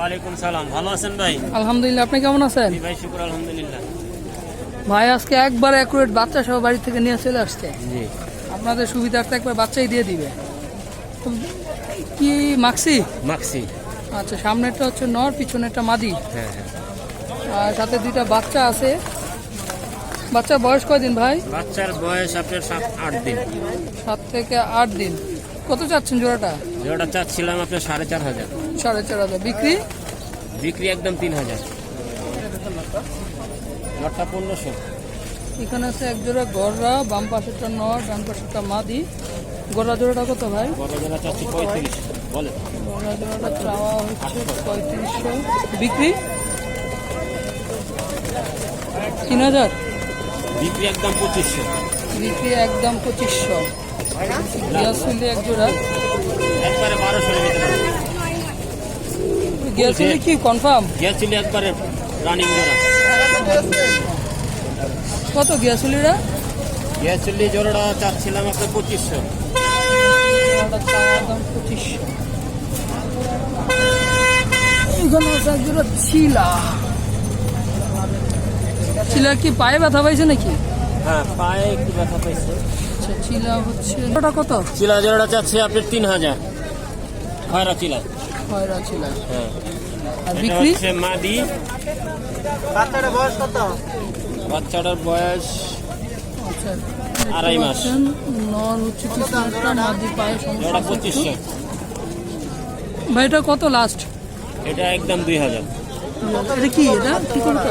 ওয়ালাইকুম সালাম। ভালো আছেন ভাই? আলহামদুলিল্লাহ আপনি কেমন আছেন? ভাই শুক্র আলহামদুলিল্লাহ। ভাই আজকে একবার অ্যাকুরেট বাচ্চা সহ বাড়ি থেকে নিয়ে চলে আসছে। জি। আপনাদের সুবিধার্থে একবার বাচ্চাই দিয়ে দিবে। কি মাক্সি? মাক্সি। আচ্ছা সামনেরটা হচ্ছে নর পিছনেরটা মাদি। হ্যাঁ হ্যাঁ। আর সাথে দুইটা বাচ্চা আছে। বাচ্চার বয়স কয়দিন ভাই? বাচ্চার বয়স আপনার সাত আট দিন। সাত থেকে আট দিন। কত চাচ্ছেন জোড়াটা? যেটা চাচ্ছিলাম আপনার সাড়ে চার হাজার। সাড়ে চার হাজার। বিক্রি? বিক্রি একদম তিন হাজার। নটটা পনেরোশো। এখানে আছে এক জোড়া গররা বাম পাশেরটা নর ডান পাশেরটা মাদি। গররা জোড়াটা কত ভাই? বড় জোড়া চাচ্ছি পঁয়ত্রিশ বলে গররা জোড়াটা চাওয়া হচ্ছে পঁয়ত্রিশশো। বিক্রি? তিন হাজার? বিক্রি একদম পঁচিশশো। বিক্রি একদম পঁচিশশো। এক জোড়া। একবারে বারোশো নিতে পারব গিয়াসুলি কি? কনফার্ম গিয়েছিলি একবারে রানিং জোড়া। কত গিয়াসুলিরা গিয়েছিলি জোড়াটা চাচ্ছিলাম আপনার পঁচিশশো। পঁচিশশো। এখানে আছে ছিলা। ছিলা কি? পায়ে ব্যথা পাইছে নাকি? হ্যাঁ পায়ে একটু ব্যথা পাইছে। আচ্ছা চিলা হচ্ছে ওটা কত? চিলা জোড়াটা চাচ্ছে আপনার তিন হাজার। খয়রা চিলা। খয়রা চিলা। হ্যাঁ। আর বিক্রি? হচ্ছে মাদি। বাচ্চাটার বয়স কত? বাচ্চাটার বয়স আচ্ছা আড়াই মাস। নর হচ্ছে মাদি পায়ে সমস্যা পঁচিশশো। ভাই এটা কত লাস্ট এটা একদম দুই হাজার। এটা কি এটা? কি করতে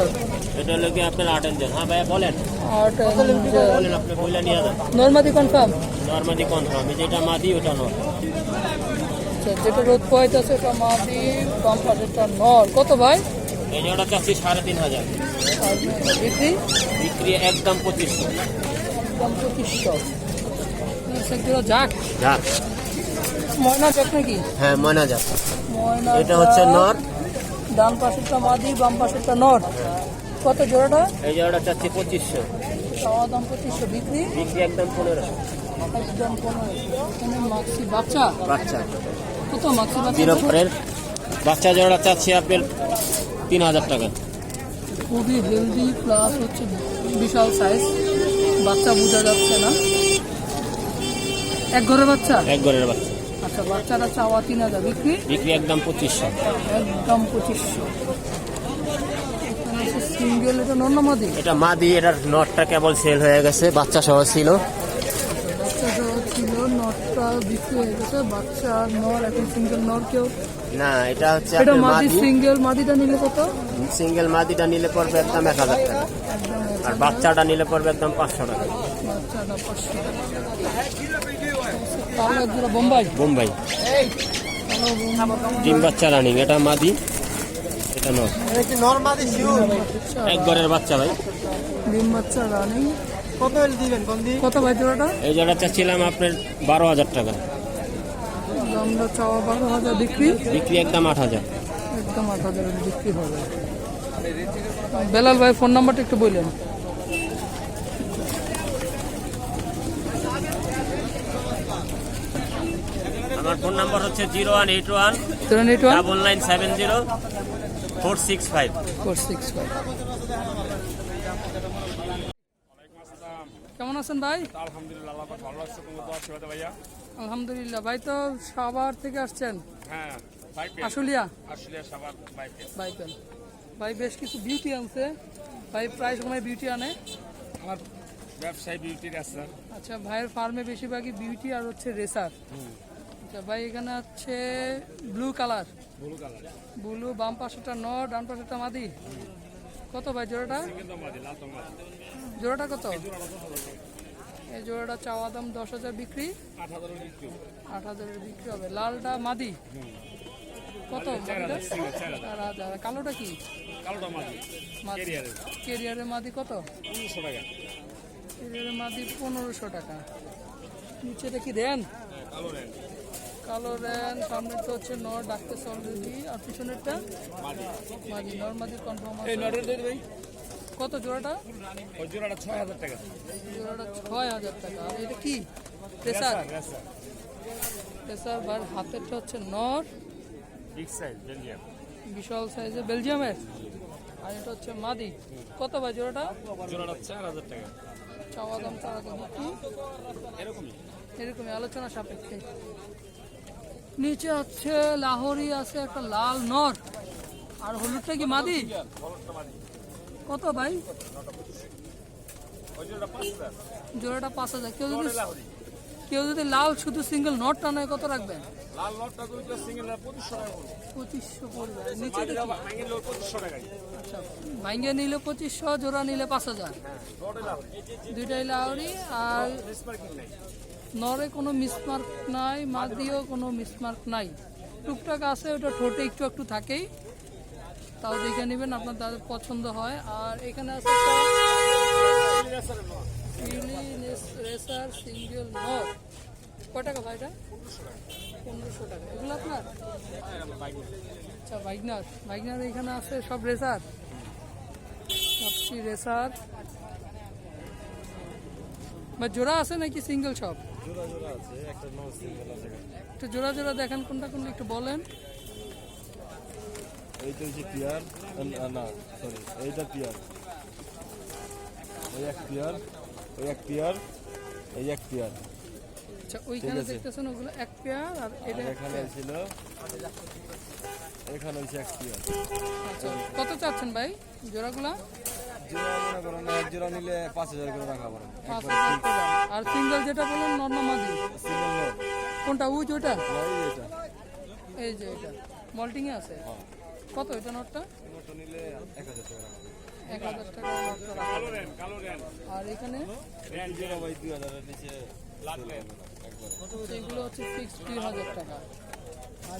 এটা কি আপনার আট ইঞ্চের হ্যাঁ ভাইয়া বলেন। আট বলেন আপনি বইলা নিয়ে যান। নর্মাদি কনফার্ম নর্মালি কনফার্ম যেটা মাদি ওটা নর। আচ্ছা যেটা রোদ পোয়াইতেছে এটা মাদি বাম পাশেরটা নর। কত ভাই? এই জোড়া চাচ্ছি সাড়ে তিন হাজার। বিক্রি? বিক্রি একদম পঁচিশশো। দাম পঁচিশশো। যাক। যাক। ময়না যাক নাকি? হ্যাঁ ময়না যাক ময়না এটা হচ্ছে। নর। ডান পাশেরটা মাদি বাম পাশেরটা নর। কত জোড়াটা? এই জোড়াটা চাচ্ছি পঁচিশশো। চাওয়া দাম পঁচিশশো বিক্রি? বিক্রি একদম পনেরোশো। একদম পনেরোশো। মাক্সি বাচ্চা? বাচ্চা। কত মাক্সি বাচ্চা বাচ্চা জোড়া চাচ্ছি আপনার তিন হাজার টাকা। খুবই হেলদি প্লাস হচ্ছে বিশাল সাইজ বাচ্চা বোঝা যাচ্ছে না। এক ঘরের বাচ্চা? এক ঘরের বাচ্চা। আচ্ছা বাচ্চাটা চাওয়া তিন হাজার। বিক্রি? বিক্রি একদম পঁচিশশো। একদম পঁচিশশো। এটা মাদি এটার নটটা কেবল সেল হয়ে গেছে বাচ্চা সহ ছিল। না এটা হচ্ছে সিঙ্গেল মাদিটা নিলে কত? সিঙ্গেল মাদিটা নিলে পড়বে একদম এক হাজার টাকা। আর বাচ্চাটা নিলে পড়বে একদম পাঁচশো টাকা। বোম্বাই। বোম্বাই। ডিম বাচ্চা রানিং এটা মাদি। এটা নয়। এটা কি নর্মাদি শিউর এক ঘরের বাচ্চা ভাই। ডিম বাচ্চা রানিং। কত হলে দিবেন কোন কত ভাই জোড়াটা? এই জোড়া চাচ্ছিলাম আপনার বারো হাজার টাকা। দামটা চাওয়া বারো হাজার বিক্রি? বিক্রি একদম আট হাজার। একদম আট হাজারের বিক্রি হবে। বেলাল ভাই ফোন নাম্বারটা একটু বললেন। আমার ফোন নাম্বার হচ্ছে zero one eight one seven eight one. Double nine seven zero. Four six five. Four six five. কেমন আছেন ভাই? আলহামদুলিল্লাহ ভালো ভাইয়া? আলহামদুলিল্লাহ ভাই তো সাভার থেকে আসছেন। হ্যাঁ আশুলিয়া? সবার ভাই বেশ কিছু বিউটি আনছে। ভাই প্রায় সময় বিউটি আনে। আমার ব্যবসায় বিউটির আছে। আচ্ছা ভাইয়ের ফার্মে বেশিরভাগই বিউটি আর হচ্ছে রেসার আচ্ছা ভাই, এখানে হচ্ছে blue colour blue colour blue বাম পাশেটা নর ডান পাশেটা মাদি। কত ভাই, জোড়াটা? জোড়াটা কত? এই জোড়াটা চাওয়া দাম দশ হাজার বিক্রি। আট হাজারের বিক্রি হবে। লালটা মাদি। কত কালোটা কি? কালোটা মাদি। কেরিয়ারের মাদি কত? উনিশশো টাকা কেরিয়ারের মাদি পনেরোশো টাকা। নিচেটা কি দেন? কালো কালো রেন সামনে তো হচ্ছে নর ডাকতেছে অলরেডি আর পিছনেরটা? মাদি। নর মাদি কনফার্ম ভাই কত জোড়াটা? ওই জোড়াটা ছয় হাজার টাকা। জোড়াটা ছয় হাজার টাকা। আর এটা কি? প্রেসার। প্রেসার বার হাতেরটা হচ্ছে নর। Big size Belgium. বিশাল সাইজে বেলজিয়ামের? আর এটা হচ্ছে মাদি। কত ভাই জোড়াটা? জোড়াটা চার হাজার টাকা। চাওয়া দাম চাওয়া দাম কি এরকমই। এরকমই আলোচনা সাপেক্ষে। নিচে হচ্ছে লাহোরি আছে একটা লাল নর। আর হলুদটা কি মাদি? কত ভাই? জোড়াটা পাঁচ হাজার। কেউ যদি কেউ যদি লাল শুধু সিঙ্গেল নটটা নয় কত রাখবেন? লাল সিঙ্গেল পঁচিশশো টাকা পড়বে। নিচে আচ্ছা ভাঙ্গে নিলে পঁচিশশো জোড়া নিলে পাঁচ হাজার। দুইটাই লাউরি আর নরে কোনো মিসমার্ক নাই মাদিও কোনো মিসমার্ক নাই। টুকটাক আছে, ওটা ঠোঁটে একটু একটু থাকেই। তাও দেখে নেবেন, আপনার তাদের পছন্দ হয়। আর এখানে আছে রেসার সিঙ্গেল কয় টাকা ভাই এটা পনেরোশো টাকা। আচ্ছা এখানে আছে সব রেসার। রেসার। বা জোড়া আছে নাকি সিঙ্গেল সব? জোড়া জোড়া আছে একটা নন সিঙ্গেল আছে। একটু জোড়া জোড়া দেখেন কোনটা কোনটা একটু বলেন। এইটা হচ্ছে পিয়ার না সরি এইটা পিয়ার। এই এক পিয়ার এই এক পিয়ার এই এক পিয়ার। আচ্ছা ওইখানে দেখতেছেন ওগুলো এক পেয়ার আর এটা এখানে পেয়ার। ছিল এখানে হচ্ছে এক পিয়ার। আচ্ছা কত চাচ্ছেন ভাই জোড়াগুলা? আর সিঙ্গেল যেটা বললেন নর্মাদি সিঙ্গেল কোনটা উজ ওটা এই যে এটা মল্টিং এ আছে কত এটা নোটটা নিলে এক হাজার টাকা আর এখানে এগুলো হচ্ছে ফিক্স দুই হাজার টাকা আর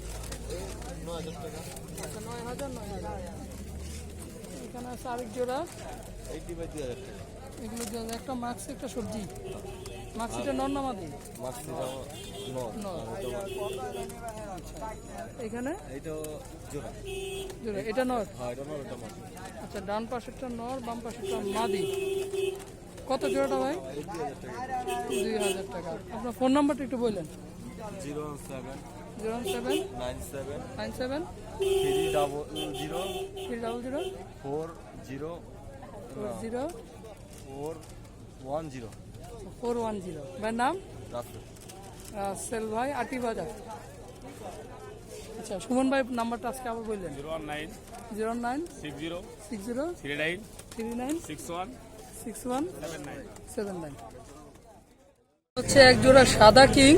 এখানে আছে আরেক জোড়া এগুলো। একটা মাক্স একটা সবজি মাক্সিটা নর না আচ্ছা এখানে এটা নর হ্যাঁ আচ্ছা ডান পাশেরটা নর বাম পাশেরটা মাদি কত জোড়াটা ভাই দুই হাজার টাকা আপনার ফোন নাম্বারটা একটু বললেন zero seven zero seven nine seven nine seven three double zero three double zero four zero four zero four one zero four one zero ভাইয়ের নাম রাসেল ভাই আটি বাজার। আচ্ছা সুমন ভাই নাম্বারটা আজকে আবার বললেন। Zero one nine zero nine six zero six zero three nine three nine six one six one seven nine seven nine হচ্ছে এক জোড়া সাদা কিং।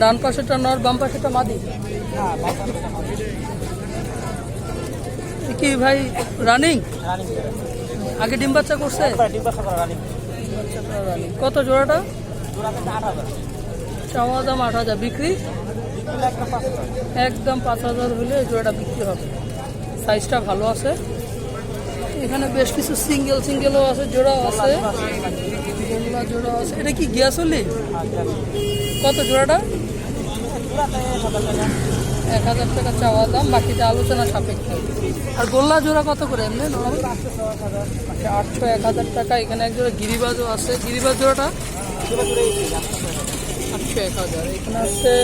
ডান পাশেটা নর বাম পাশেটা মাদি। কি ভাই রানিং আগে ডিম বাচ্চা করছে? কত জোড়াটা? চাওয়া দাম আট হাজার। বিক্রি? একদম পাঁচ হাজার। হলে জোড়াটা বিক্রি হবে। সাইজটা ভালো আছে। এখানে বেশ কিছু সিঙ্গেল সিঙ্গেলও আছে জোড়াও আছে। গোল্লা জোড়া আছে। এটা কি গ্যাস গিয়াসলি কত জোড়াটা? এক হাজার টাকা। চাওয়া দাম বাকিটা আলোচনা সাপেক্ষে। আর গোল্লা জোড়া কত করে এমনি আচ্ছা আটশো এক হাজার টাকা। এখানে এক জোড়া গিরিবাজও আছে। গিরিবাজ জোড়াটা? আটশো এক হাজার। এখানে আছে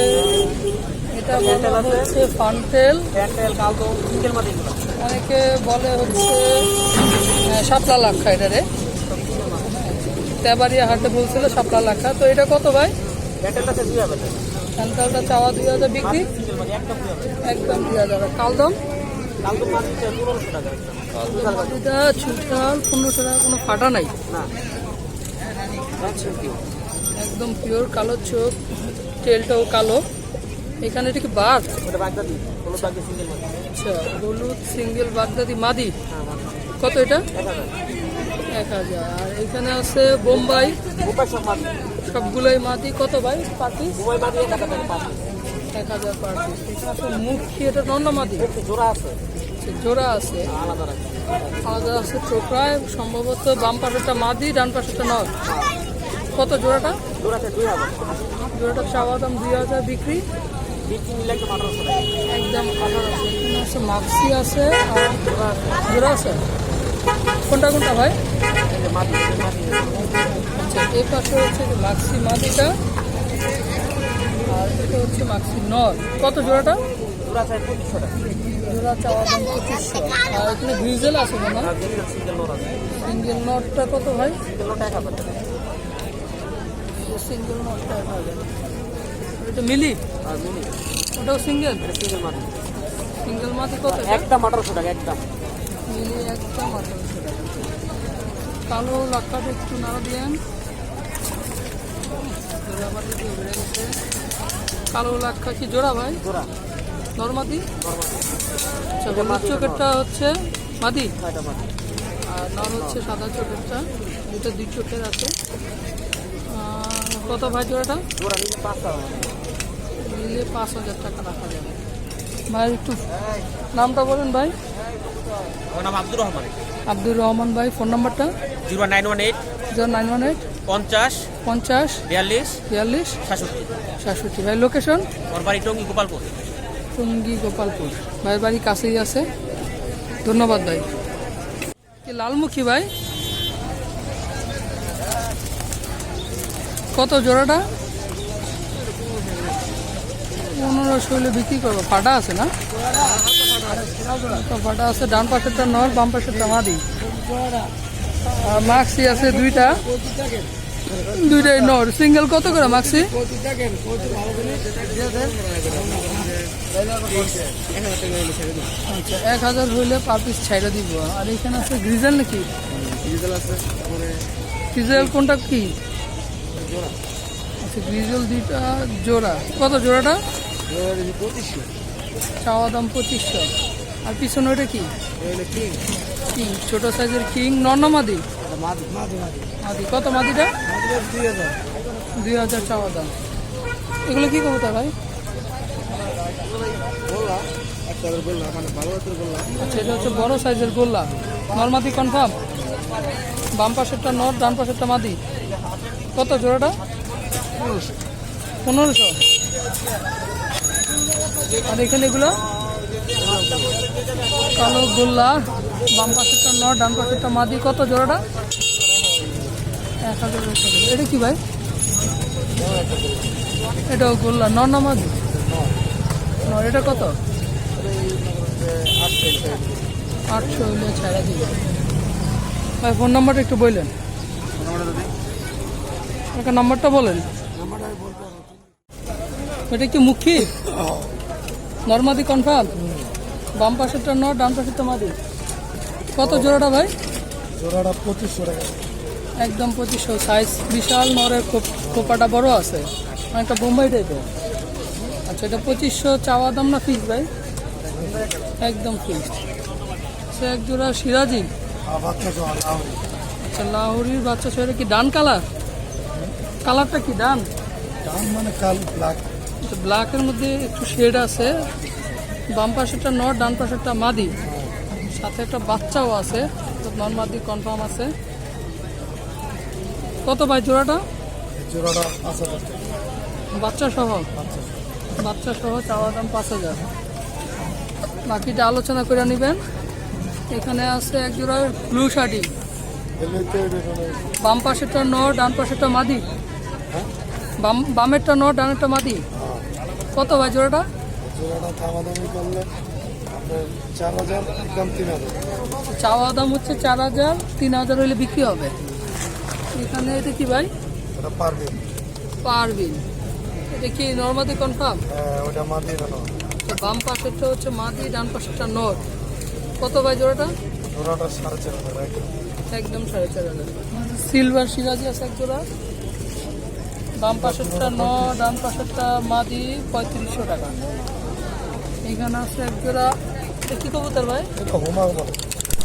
এটা বলা হচ্ছে ফান্টেল। অনেকে বলে হচ্ছে শাপলা লাক্ষা এটা রে। তেবারিয়া হাটে বলছিল শাপলা লাক্ষা। তো এটা কত ভাই? স্যান্টালটা চাওয়া দুই হাজার বিক্রি। একদম দুই হাজার। কালদম কালদমাটিটা ছুটাল পনেরোশো টাকা কোনো ফাটা নাই। একদম পিওর কালো চোখ তেলটাও কালো। এখানে এটা কি বাঘ? আচ্ছা হলুদ সিঙ্গেল বাগদাদি মাদি। কত এটা? এক হাজার। আর এখানে আছে বোম্বাই। সবগুলোই মাদি কত ভাই? পাতি এক হাজার পার পিস। আছে মুখী এটা নন্নমাদি জোড়া আছে। জোড়া আছে। আলাদা আছে চোখরায় সম্ভবত বাম পাশেটা মাদি ডান পাশেটা নর কত জোড়াটা? জোড়াটা চাওয়া দাম দুই হাজার বিক্রি। একদম আঠারোশো এখানে আছে মাক্সি আছে আর জোড়া আছে। কোনটা কোনটা ভাই? আচ্ছা এই পাশে হচ্ছে যে মাক্সি মাদিটা আর এটা হচ্ছে মাক্সি নর। কত জোড়াটা? জোড়া চাই পঁচিশশো টাকা জোড়া চাওয়া দাম পঁচিশশো। আর এখানে গ্রিজেল আছে হয় সিঙ্গেল নটটা কত ভাই? সিঙ্গেল এক হাজার টাকা। সিঙ্গেল নটটা এক হাজার। এটা মিলি? আর ওটাও সিঙ্গেল? সিঙ্গেল মাটি। সিঙ্গেল মাদি কত? একদম আঠারোশো টাকা একদম মিলি একদম আঠারোশো টাকা। কালো লাক্কাটা একটু নাড়া দিয়েন আমার দিকে বেড়ে গেছে কালো লাক্কা কি জোড়া ভাই? জোড়া। নর্মাদি? নর্মাল আচ্ছা চোখেরটা হচ্ছে মাদি? আর নর হচ্ছে সাদা চোখেরটা দুটো দুই চোখের আছে। কত ভাই জোড়াটা? জোড়া নিলে পাঁচ টাকা পাঁচ হাজার টাকা রাখা যাবে। ভাই একটু নামটা বলেন ভাই। আমার নাম আব্দুর রহমান। আব্দুর রহমান ভাই ফোন নাম্বারটা? Zero nine one eight. Zero nine one eight. পঞ্চাশ পঞ্চাশ বিয়াল্লিশ বিয়াল্লিশ সাতষট্টি। সাতষট্টি। ভাই লোকেশন আমার বাড়ি টঙ্গি গোপালপুর। টুঙ্গি গোপালপুর। ভাই বাড়ি কাছেই আছে। ধন্যবাদ ভাই। কি লালমুখী ভাই? কত জোড়াটা? পনেরোশো হলে বিক্রি করব। ফাটা আছে না? ফাটা আছে। ডান পাশেরটা নর বাম পাশেরটা মাদি। মাক্সি আছে দুইটা। দুইটাই নর। সিঙ্গেল কত করে মাক্সি আচ্ছা এক হাজার হইলে পার পিস ছাইড়া দিব। আর এখানে আছে গ্রিজেল নাকি? গ্রিজেল কোনটা কি? আচ্ছা গ্রিজেল দুইটা জোড়া। কত জোড়াটা? পঁচিশশো চাওয়া দাম পঁচিশশো। আর পিছনে ওটা কি? কিং ছোট সাইজের কিং নর্নমাদি মাদি মাদি মাদি। মাদি কত মাদিটা? দুই হাজার। দুই হাজার চাওয়া দাম এগুলো কি কবুতর ভাই? বললাম মানে আচ্ছা এটা হচ্ছে বড় সাইজের গোল্লা। নর্মাদি কনফার্ম বাম পাশেরটা নর ডান পাশেরটা মাদি? কত জোড়াটা? পনেরোশো। আর এখানে এগুলো? কালো গোল্লা, বাম পাশেরটা নর ডান পাশেরটা মাদি, কত জোড়াটা? এক হাজার এটা কি ভাই? এটাও গোল্লা নর না মাদি? এটা কত? আটশো হইলে ছাড়া দিবে। ভাই, ফোন নাম্বারটা একটু বললেন। একটা নাম্বারটা বলেন। এটা কি মুখী? নর্মাদি কনফার্ম? বাম পাশেরটা নর ডান পাশেরটা মাদি। কত জোড়াটা ভাই? জোড়াটা পঁচিশশো টাকা। একদম পঁচিশশো। সাইজ বিশাল নরের খোপ- খোপাটা বড় আছে। অনেকটা বোম্বাই টাইপের আচ্ছা এটা পঁচিশশো চাওয়া দাম না ফিক্স ভাই? একদম ফিক্সড সে এক জোড়া সিরাজি। আচ্ছা লাহোরির বাচ্চা ছেলে কি ডান কালার? কালারটা কি ডান? ডান মানে কাল ব্ল্যাক ব্ল্যাকের মধ্যে একটু শেড আছে। বাম পাশেরটা নর ডান পাশেরটা মাদি। সাথে একটা বাচ্চাও আছে নর মাদি কনফার্ম আছে। কত ভাই জোড়াটা? বাচ্চা সহ বাচ্চা সহ চাওয়া দাম পাঁচ হাজার। বাকিটা আলোচনা করে নেবেন। এখানে আছে এক জোড়া ব্লু শাড়ি। বাম পাশেরটা নর ডান পাশেরটা মাদি। বাম বামেরটা নর ডানেরটা মাদি। কত ভাই জোড়াটা? জোড়াটা দামাদামি করলে আপনার চার হাজার একদম তিন হাজার। চাওয়া দাম হচ্ছে চার হাজার তিন হাজার হলে বিক্রি হবে। এখানে এটা কি ভাই? পারবিন এটা কি নর্মাদি কনফার্ম হ্যাঁ ওটা বাম পাশেরটা হচ্ছে মাদি ডান পাশেরটা নর। কত ভাই জোড়াটা? জোড়াটা সাড়ে চার হাজার একদম। একদম সাড়ে চার হাজার। সিলভার সিরাজি আছে এক জোড়া। বাম পাশেরটা ন ডান পাশেরটা মাদি পঁয়ত্রিশশো টাকা। এখানে আছে এক জোড়া এটা কি কবুতর ভাই? এটা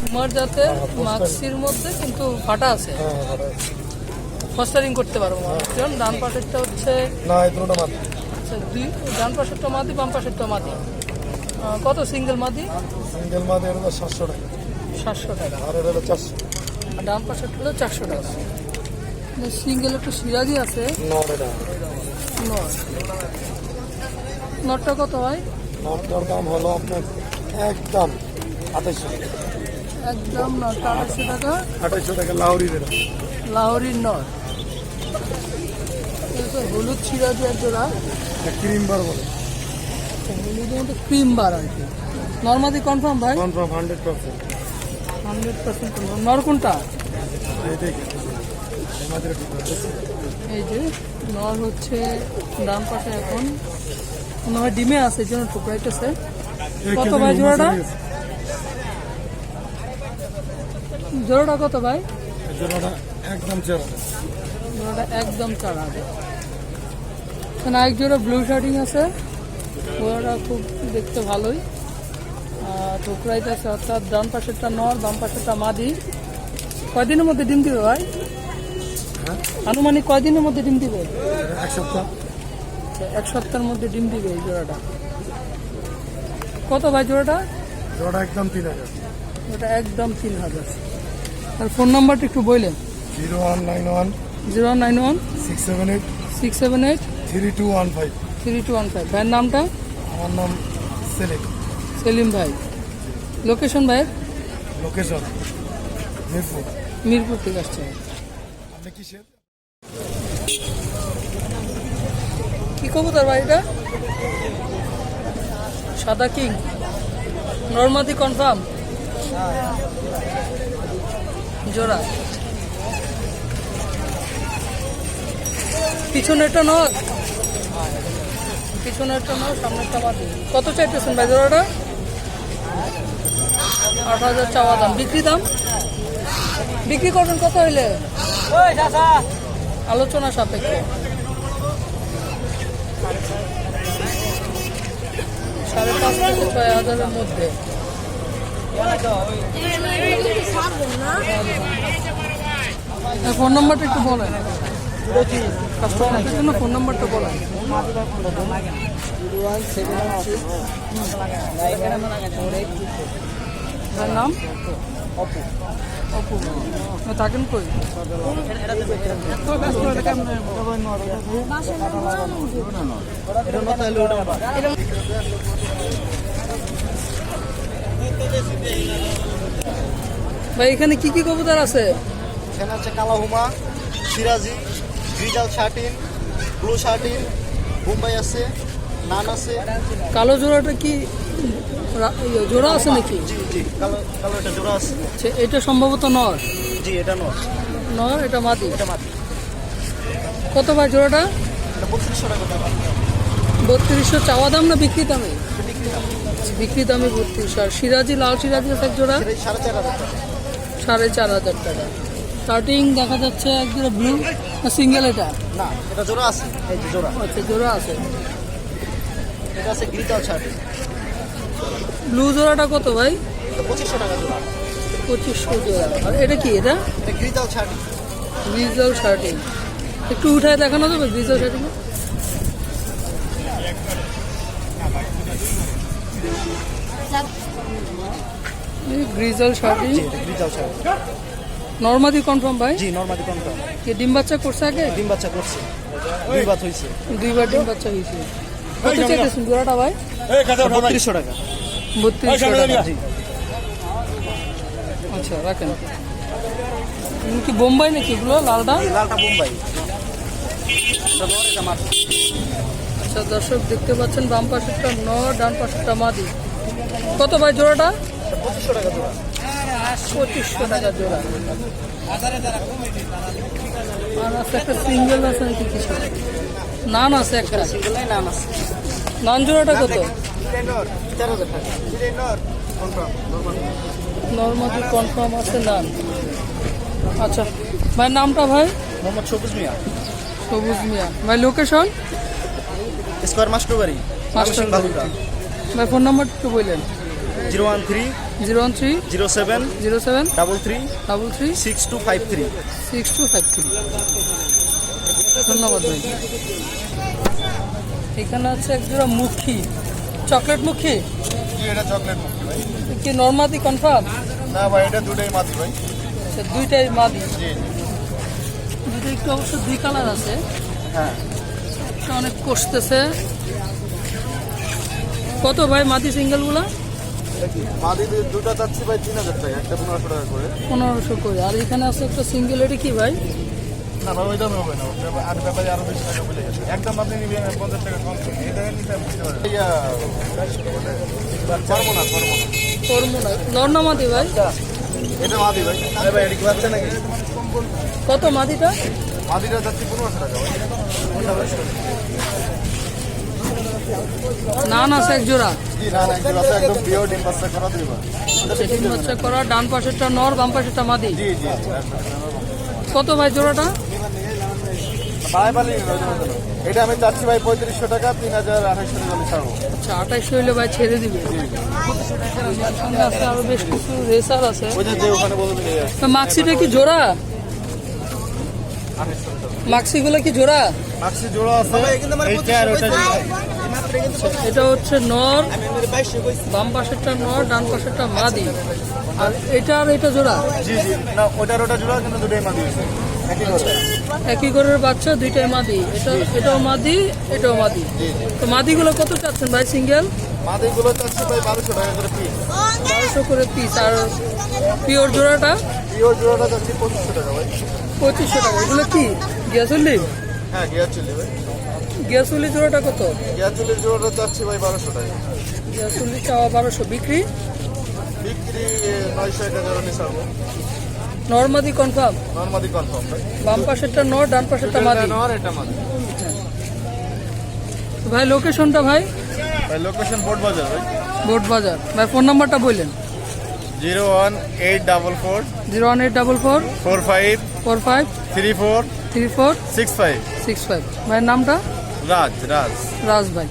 হোমার যাতে মাক্সির মধ্যে কিন্তু ফাটা আছে। হ্যাঁ ফস্টারিং করতে পারব মানুষজন ডান পাশেরটা হচ্ছে না দুটোটা মাটি আচ্ছা দুই ডান পাশেরটা মাদি বাম পাশেরটা মাদি। কত সিঙ্গেল মাদি? সিঙ্গেল মাদের হলো সাতশো টাকা। সাতশো টাকা। আর এটা হলো চারশো। আর ডান পাশেরটা হলো চারশো টাকা। সিঙ্গেল একটু সিরাজি আছে। এটা। নট। নটটা কত হয় নটটার দাম হলো আপনার একদম আঠাইশশো টাকা। একদম নটটা আড়াইশো টাকা। আঠাইশশো টাকা লাহরির লাহোরির নট। হলুদ সিরাজি এক জোড়া। ক্রিম বার বলে। হলুদের মধ্যে ক্রিম বার আর কি। নর্মাদি কনফার্ম ভাই? Confirm hundred percent. Hundred percent confirm. নর কোনটা? এই এই যে নর হচ্ছে ডান পাশে এখন মনে হয় ডিমে আছে এই জন্য টুকরাইতেছে কত ভাই জোড়াটা? জোড়াটা কত ভাই? জোড়াটা একদম চেরা জোড়াটা একদম চার হাজার। এখানে এক জোড়া ব্লু শার্টিং আছে। ওরা খুব দেখতে ভালোই। আর টুকরাইতেছে অর্থাৎ ডান পাশেরটা নর বাম পাশেরটা মাদি। কয়দিনের মধ্যে ডিম দিবে ভাই? আনুমানিক কয়দিনের মধ্যে ডিম দিবে? এক সপ্তাহ। এক সপ্তাহের মধ্যে ডিম দিবে এই জোড়াটা। কত ভাই জোড়াটা? জোড়াটা একদম তিন হাজার। ওটা একদম তিন হাজার। আর ফোন নাম্বারটা একটু বললেন। Zero one nine one zero one nine one six seven eight six seven eight three two one five. Three two one five. ভাইয়ের নামটা? আমার নাম সেলিম। সেলিম ভাই। লোকেশন ভাইয়ের? লোকেশন মিরপুর। মিরপুর থেকে আসছে। কবুতর এটা? সাদা কিং। নর্মাদি কনফার্ম? জোড়া। পিছনেরটা নয় পিছনেরটা নয় সামনেরটা বাদি কত চাইতেছেন ভাই জোড়াটা? আট হাজার চাওয়া দাম। বিক্রি দাম? বিক্রি করবেন কত হইলে? আলোচনা সাপেক্ষে। সাড়ে পাঁচ থেকে ছয় হাজারের মধ্যে। ফোন নাম্বারটা একটু বলেন। কাস্টমারের জন্য ফোন নাম্বারটা বলেন। তার নাম? অপু। অপু থাকেন কই? ভাই এখানে কি কি কবুতর আছে? এখানে আছে কালাহুমা সিরাজি গ্রিজাল শার্টিন ব্লু শার্টিন মুম্বাই আছে নান আছে। কালো জোড়াটা কি ইয়ে, জোড়া আছে নাকি? জি জি কালো কালো এটা জোড়া আছে। আচ্ছা, এটা সম্ভবত নর? জি এটা নয় নর এটা মাদি? এটা মাটি কত ভাই জোড়াটা? বত্রিশশো টাকা দাম। বত্রিশশো চাওয়া দাম না বিক্রি দামে? বিক্রি দামে। বত্রিশশো আর সিরাজি লাল সিরাজি এক জোড়া? সাড়ে চার হাজার টাকা। স্টার্টিং দেখা যাচ্ছে এক জোড়া ব্লু সিঙ্গেল এটা? না এটা জোড়া আছে এই যে জোড়া। আচ্ছা জোড়া আছে। এটা আছে গ্রিজাল শার্টিন ব্লু জোড়াটা কত ভাই? পঁচিশশো টাকা জোড়া। পঁচিশশো জোড়া। আর এটা কি এটা? এটা গ্রিজাল গ্রিজাল শার্টিং একটু উঠায় দেখানো যাবে গ্রিজাল শার্টিং গ্রিজাল এটা গ্রিজাল শার্টিন নর্মাদি কনফার্ম ভাই? জি নর্মালি কনফার্ম। কে ডিম বাচ্চা করছে আগে? ডিম বাচ্চা করছে। দুই বাত হয়েছে দুইবার ডিম বাচ্চা হয়েছে কত চাইতেছেন জোড়াটা ভাই? বত্রিশশো টাকা। বত্রিশ জি আচ্ছা রাখেন। কি বোম্বাই নাকি এগুলো? লালটা লালটা মাটি আচ্ছা দর্শক দেখতে পাচ্ছেন বাম পাশেরটা ন ডান পাশেরটা মাদি। কত ভাই জোড়াটা? পঁচিশশো টাকা জোড়া। পঁচিশশো টাকা জোড়া। আর আছে একটা সিঙ্গেল আছে নাকি কিছু নান আছে একটা। সিঙ্গেল নাম আছে। নান জোড়াটা কত? নর্মালি কনফার্ম আছে নান? আচ্ছা ভাই নামটা ভাই? মোহাম্মদ সবুজ মিয়া। সবুজ মিয়া। ভাই লোকেশন স্কোয়ার মাস্টার বাড়ি মাস্টার ভাই ফোন নাম্বার একটু বললেন। Zero one three zero one three zero seven zero seven double three double three six two five three. Six two five three. ধন্যবাদ ভাই। এখানে আছে এক জোড়া মুখী। চকলেট মুখী? এটা চকলেট মুক্তি ভাই। কি নর্মাদি কনফার্ম না ভাই এটা দুটাই মাদি ভাই। আচ্ছা দুইটাই মাদি। জি জি। দুটো একটু অবশ্য দুই কালার আছে। হ্যাঁ। অনেক কষতেছে। কত ভাই মাদি সিঙ্গেলগুলো মাদি দুটা চাচ্ছি ভাই তিন হাজার টাকা একটা পনেরোশো টাকা করে। পনেরোশো করে। আর এখানে আছে একটা সিঙ্গেল এটা কি ভাই? না ভাই ওই দামে হবে না আর ব্যাপারে আরও বেশি টাকা বলে গেছে। একদম আপনি নিবেন পঞ্চাশ টাকা কম করে। এটা নিতে আমি দিতে পারব। না পারব না করব না নর্না মাদি ভাই? এটা মাদি ভাই। আরে ভাই এটা কি বাচ্চা নাকি? কত মাদিটা? মাদিটা যাচ্ছি পনেরোশো টাকা ভাই। এক জোড়া। না না একদম পিওর ডিম বাচ্চা করা দিবা সেটিং বাচ্চা করা ডান পাশেরটা নর বাম পাশেরটা মাদি। জি জি কত ভাই জোড়াটা? বাড়াই পালি এটা আমি চাচ্ছি ভাই পঁয়ত্রিশশো টাকা তিন হাজার আঠাইশশো টাকা ছাড়বো। আচ্ছা ভাই ছেড়ে দিবে। সঙ্গে আছে আরও বেশ কিছু রেসার আছে। ওই যে যে ওখানে বলবেন এই আছে। তা মাক্সিটা কি জোড়া? মাক্সিগুলো কি জোড়া? মাক্সি জোড়া। আছে। এটা হচ্ছে নর বাম পাশেরটা নর ডান পাশেরটা মাদি। আর এটা আর এটা জোড়া? জি জি। না ওটার ওটা জোড়া কিন্তু দুটোই মাদি একই ঘরের বাচ্চা দুইটাই মাদি। এটা এটাও মাদি এটাও মাদি। তো মাদিগুলো কত চাচ্ছেন ভাই সিঙ্গেল? মাদিগুলো চাচ্ছি ভাই বারোশো টাকা করে পিস বারোশো করে পিস আর পিওর জোড়াটা? পিওর জোড়াটা চাচ্ছি পঁচিশশো টাকা ভাই। পঁচিশশো টাকা। এগুলো কি? গ্যাসুলি হ্যাঁ গিয়ার চিলি ভাই। গ্যাসুলি জোড়াটা কত? গিয়ার চিলির জোড়াটা চাচ্ছি ভাই বারোশো টাকা। গ্যাসুলি চাওয়া বারোশো বিক্রি? বিক্রি নয়শো এক হাজার ছাড়বো। নর্মাদি কনফার্ম? নর্মাদি কনফার্ম ভাই। বাম পাশেরটা নর ডান পাশেরটা মাদি। নর এটা মাদি। ভাই লোকেশনটা ভাই? ভাই লোকেশন বোর্ড বাজার ভাই। বোট বাজার। ভাই ফোন নাম্বারটা বললেন। Zero one eight double four. Zero one eight double four. Four five. Four five. Three four. Three four. Six five. Six five. ভাইয়ের নামটা? রাজ রাজ রাজ ভাই